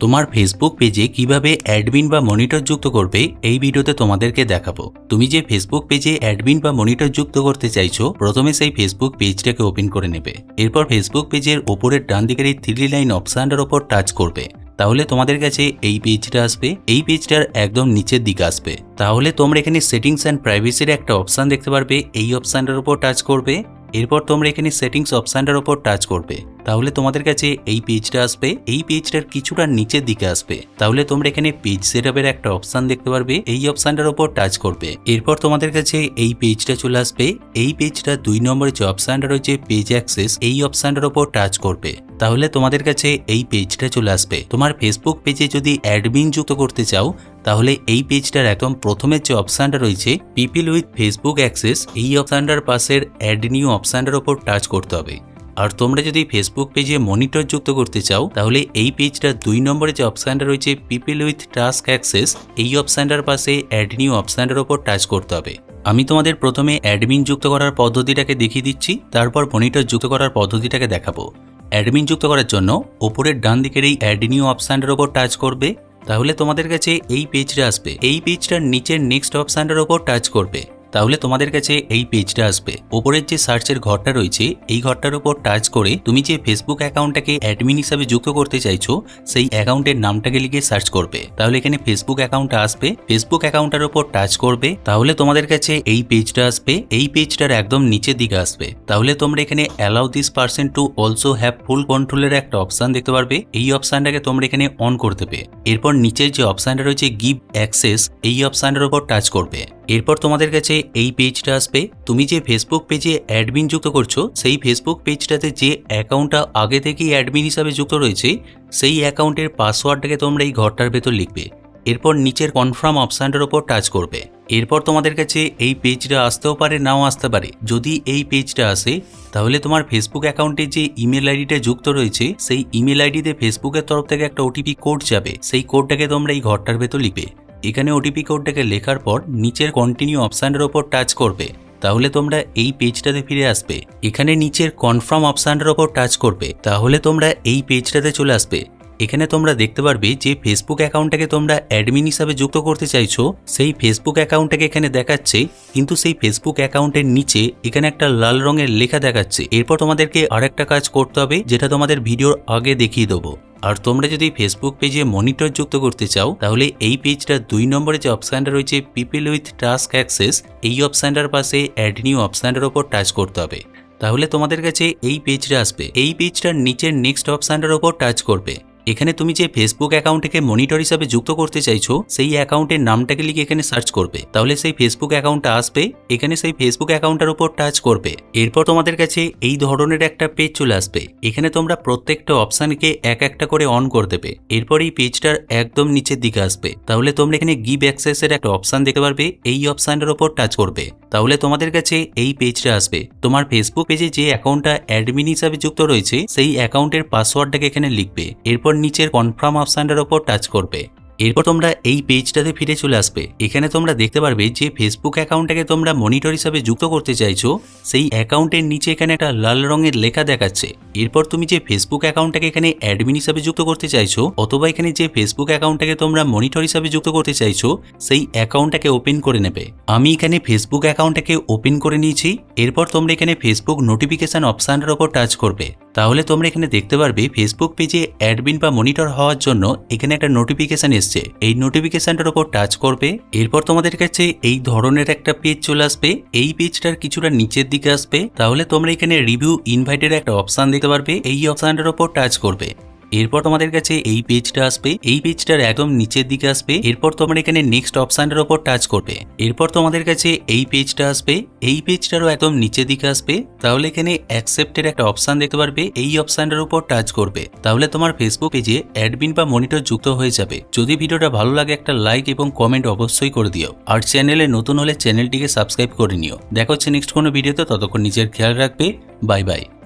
তোমার ফেসবুক পেজে কীভাবে অ্যাডমিন বা মনিটর যুক্ত করবে, এই ভিডিওতে তোমাদেরকে দেখাবো। তুমি যে ফেসবুক পেজে অ্যাডমিন বা মনিটর যুক্ত করতে চাইছো, প্রথমে সেই ফেসবুক পেজটাকে ওপেন করে নেবে। এরপর ফেসবুক পেজের ওপরের ডান দিকের এই থ্রি লাইন অপশানটার ওপর টাচ করবে। তাহলে তোমাদের কাছে এই পেজটা আসবে, এই পেজটার একদম নিচের দিকে আসবে। তাহলে তোমরা এখানে সেটিংস অ্যান্ড প্রাইভেসির একটা অপশান দেখতে পারবে, এই অপশানটার উপর টাচ করবে। এরপর তোমরা এখানে সেটিংস অপশানটার উপর টাচ করবে। তাহলে তোমাদের কাছে এই পেজটা আসবে। এই পেজটার কিছুটা নিচের দিকে আসবে। তাহলে তোমরা এখানে পেজ সেটআপের একটা অপশান দেখতে পারবে। এই অপশানটার উপর টাচ করবে। এরপর তোমাদের কাছে এই পেজটা চলে আসবে। এই পেজটা দুই নম্বরে যে অপশানটা রয়েছে পেজ অ্যাক্সেস এই অপশানটার উপর টাচ করবে। তাহলে তোমাদের কাছে এই পেজটা চলে আসবে। তোমার ফেসবুক পেজে যদি অ্যাডমিন যুক্ত করতে চাও, তাহলে এই পেজটার একদম প্রথমের যে অপশানটা রয়েছে পিপিল উইথ ফেসবুক অ্যাক্সেস এই অপশানটার পাশের অ্যাড নিউ অপশানটার ওপর টাচ করতে হবে। আর তোমরা যদি ফেসবুক পেজে মনিটর যুক্ত করতে চাও, তাহলে এই পেজটা দুই নম্বরে যে অপশানটা রয়েছে পিপিল উইথ টাস্ক অ্যাক্সেস এই অপশানটার পাশে অ্যাড নিউ অপশানটার ওপর টাচ করতে হবে। আমি তোমাদের প্রথমে অ্যাডমিন যুক্ত করার পদ্ধতিটাকে দেখিয়ে দিচ্ছি, তারপর মনিটর যুক্ত করার পদ্ধতিটাকে দেখাবো। অ্যাডমিন যুক্ত করার জন্য ওপরের ডান দিকের এই অ্যাড নিউ অপশানটার ওপর টাচ করবে, তাহলে তোমাদের কাছে এই পেজটা আসবে। এই পেজটার নিচের নেক্সট অপশানটার ওপর টাচ করবে। তাহলে তোমাদের কাছে এই পেজটা আসবে। ওপরের যে সার্চের ঘরটা রয়েছে, এই ঘরটার উপর টাচ করে তুমি যে ফেসবুক অ্যাকাউন্টটাকে অ্যাডমিন হিসাবে যুক্ত করতে চাইছো, সেই অ্যাকাউন্টের নামটাকে লিখে সার্চ করবে। তাহলে এখানে ফেসবুক অ্যাকাউন্টটা আসবে। ফেসবুক অ্যাকাউন্টটার উপর টাচ করবে। তাহলে তোমাদের কাছে এই পেজটা আসবে। এই পেজটার একদম নিচের দিকে আসবে। তাহলে তোমরা এখানে allow this person to also have full কন্ট্রোলের একটা অপশান দেখতে পারবে। এই অপশানটাকে তোমরা এখানে অন করে দেবে। এরপর নিচের যে অপশানটা রয়েছে গিভ অ্যাক্সেস এই অপশনটার উপর টাচ করবে। এরপর তোমাদের কাছে এই পেজটা আসবে। তুমি যে ফেসবুক পেজে অ্যাডমিন যুক্ত করছ, সেই ফেসবুক পেজটাতে যে অ্যাকাউন্টটা আগে থেকেই অ্যাডমিন হিসাবে যুক্ত রয়েছে, সেই অ্যাকাউন্টের পাসওয়ার্ডটাকে তোমরা এই ঘরটার ভেতর লিখবে। এরপর নিচের কনফার্ম অপশানটার ওপর টাচ করবে। এরপর তোমাদের কাছে এই পেজটা আসতেও পারে, নাও আসতে পারে। যদি এই পেজটা আসে, তাহলে তোমার ফেসবুক অ্যাকাউন্টে যে ইমেল আইডিটা যুক্ত রয়েছে, সেই ইমেল আইডিতে ফেসবুকের তরফ থেকে একটা ওটিপি কোড যাবে। সেই কোডটাকে তোমরা এই ঘরটার ভেতর লিখবে। এখানে ওটিপি কোডটাকে লেখার পর নিচের কন্টিনিউ অপশানের ওপর টাচ করবে। তাহলে তোমরা এই পেজটাতে ফিরে আসবে। এখানে নিচের কনফার্ম অপশানটার ওপর টাচ করবে। তাহলে তোমরা এই পেজটাতে চলে আসবে। এখানে তোমরা দেখতে পারবে যে ফেসবুক অ্যাকাউন্টটাকে তোমরা অ্যাডমিন হিসাবে যুক্ত করতে চাইছো, সেই ফেসবুক অ্যাকাউন্টটাকে এখানে দেখাচ্ছে, কিন্তু সেই ফেসবুক অ্যাকাউন্টের নিচে এখানে একটা লাল রঙের লেখা দেখাচ্ছে। এরপর তোমাদেরকে আরেকটা কাজ করতে হবে, যেটা তোমাদের ভিডিওর আগে দেখিয়ে দেবো। আর তোমরা যদি ফেসবুক পেজে মনিটর যুক্ত করতে চাও, তাহলে এই পেজটা দুই নম্বরে যে অপশানটা রয়েছে পিপল উইথ টাস্ক অ্যাক্সেস এই অপশানটার পাশে অ্যাড নিউ অপশানটার ওপর টাচ করতে হবে। তাহলে তোমাদের কাছে এই পেজটা আসবে। এই পেজটার নিচের নেক্সট অপশানটার ওপর টাচ করবে। এখানে তুমি যে ফেসবুক অ্যাকাউন্টকে মনিটর হিসাবে যুক্ত করতে চাইছো, সেই অ্যাকাউন্টের নামটাকে লিখে এখানে সার্চ করবে। তাহলে সেই ফেসবুক অ্যাকাউন্টটা আসবে, এখানে সেই ফেসবুক অ্যাকাউন্টের উপর টাচ করবে। এরপর তোমাদের কাছে এই ধরনের একটা পেজ চলে আসবে। এখানে তোমরা প্রত্যেকটা অপশানকে এক একটা করে অন করে দেবে। এরপর এই পেজটার একদম নিচের দিকে আসবে। তাহলে তোমরা এখানে গিভ অ্যাক্সেস এর একটা অপশান দেখতে পারবে, এই অপশানটার উপর টাচ করবে। তাহলে তোমাদের কাছে এই পেজটা আসবে। তোমার ফেসবুক পেজে যে অ্যাকাউন্টটা অ্যাডমিন হিসাবে যুক্ত রয়েছে, সেই অ্যাকাউন্টের পাসওয়ার্ডটাকে এখানে লিখবে। এরপর নিচের কনফার্ম অপশানটার ওপর টাচ করবে। এরপর তোমরা এই পেজটাতে ফিরে চলে আসবে। এখানে তোমরা দেখতে পারবে যে ফেসবুক অ্যাকাউন্টটাকে তোমরা মনিটর হিসাবে যুক্ত করতে চাইছো, সেই অ্যাকাউন্টের নিচে এখানে একটা লাল রঙের লেখা দেখাচ্ছে। এরপর তুমি যে ফেসবুক অ্যাকাউন্টটাকে এখানে অ্যাডমিন হিসাবে যুক্ত করতে চাইছো, অথবা এখানে যে ফেসবুক অ্যাকাউন্টটাকে তোমরা মনিটর হিসাবে যুক্ত করতে চাইছো, সেই অ্যাকাউন্টটাকে ওপেন করে নেবে। আমি এখানে ফেসবুক অ্যাকাউন্টটাকে ওপেন করে নিয়েছি। এরপর তোমরা এখানে ফেসবুক নোটিফিকেশন অপশানটার ওপর টাচ করবে। তাহলে তোমরা এখানে দেখতে পারবে ফেসবুক পেজে অ্যাডমিন বা মনিটর হওয়ার জন্য এখানে একটা নোটিফিকেশান এসছে। এই নোটিফিকেশানটার ওপর টাচ করবে। এরপর তোমাদের কাছে এই ধরনের একটা পেজ চলে আসবে। এই পেজটার কিছুটা নিচের দিকে আসবে। তাহলে তোমরা এখানে রিভিউ ইনভাইটের একটা অপশান দেখতে পারবে। এই অপশানটার ওপর টাচ করবে। এরপর তোমাদের কাছে এই পেজটা আসবে। এই পেজটার একদম নিচের দিকে আসবে। এরপর তোমরা এখানে নেক্সট অপশানটার ওপর টাচ করবে। এরপর তোমাদের কাছে এই পেজটা আসবে। এই পেজটারও একদম নিচের দিকে আসবে। তাহলে এখানে অ্যাকসেপ্টের একটা অপশান দেখতে পারবে। এই অপশানটার উপর টাচ করবে। তাহলে তোমার ফেসবুক পেজে অ্যাডমিন বা মনিটর যুক্ত হয়ে যাবে। যদি ভিডিওটা ভালো লাগে একটা লাইক এবং কমেন্ট অবশ্যই করে দিও। আর চ্যানেলে নতুন হলে চ্যানেলটিকে সাবস্ক্রাইব করে নিও। দেখা হচ্ছে নেক্সট কোনো ভিডিওতে ততক্ষণ নিজের খেয়াল রাখবে। Bye bye